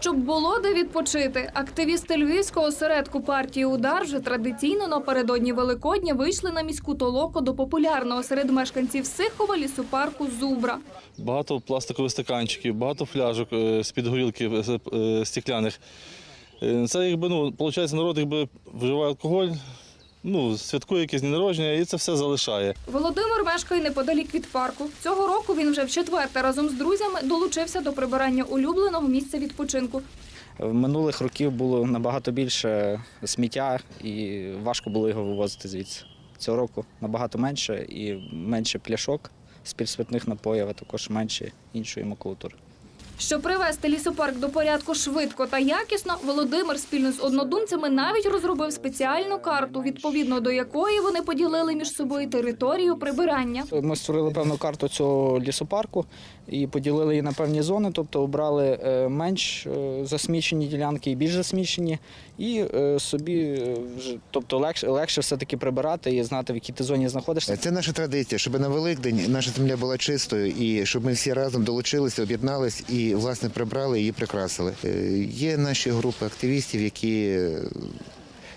Щоб було де відпочити, активісти львівського осередку партії Удар вже традиційно напередодні Великодня вийшли на міську толоку до популярного серед мешканців Сихова лісопарку Зубра. Багато пластикових стаканчиків, багато фляжок е, з-під горілки е, е, стекляних. Е, Це якби ну, виходить, народ якби вживає алкоголь, ну, святкує якісь дні народження і це все залишає. Володимир мешкає неподалік від парку. Цього року він вже вчетверте разом з друзями долучився до прибирання улюбленого місця відпочинку. В минулих років було набагато більше сміття і важко було його вивозити звідси. Цього року набагато менше і менше пляшок з-під спиртних напоїв, а також менше іншої макулатури. Щоб привести лісопарк до порядку швидко та якісно, Володимир спільно з однодумцями навіть розробив спеціальну карту, відповідно до якої вони поділили між собою територію прибирання. Ми створили певну карту цього лісопарку і поділили її на певні зони, тобто обрали е, менш е, засмічені ділянки і більш засмічені, і е, собі вже, тобто легше, легше все-таки прибирати і знати, в якій ти зоні знаходишся. Це наша традиція, щоб на Великдень наша земля була чистою і щоб ми всі разом долучилися, об'єднались і власне прибрали і прикрасили. Е, Є наші групи активістів, які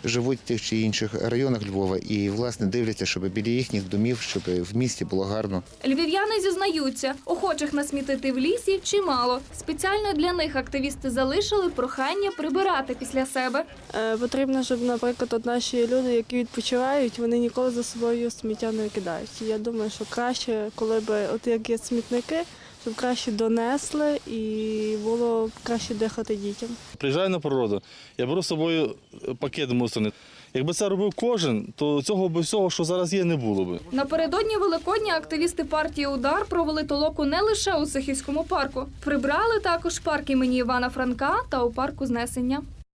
живуть в тих чи інших районах Львова і власне дивляться, щоб біля їхніх домів, щоб в місті було гарно. Львів'яни зізнаються, охочих насмітити в лісі чимало. Спеціально для них активісти залишили прохання прибирати після себе. Е, Потрібно, щоб, наприклад, от наші люди, які відпочивають, вони ніколи за собою сміття не кидають. І я думаю, що краще, коли б от як є смітники, щоб краще донесли і було краще дихати дітям. Приїжджаю на природу, я беру з собою е, пакет мусорний. Якби це робив кожен, то цього б всього, що зараз є, не було б. Напередодні Великодня активісти партії Удар провели толоку не лише у Сихівському парку. Прибрали також парк імені Івана Франка та у парку Знесення.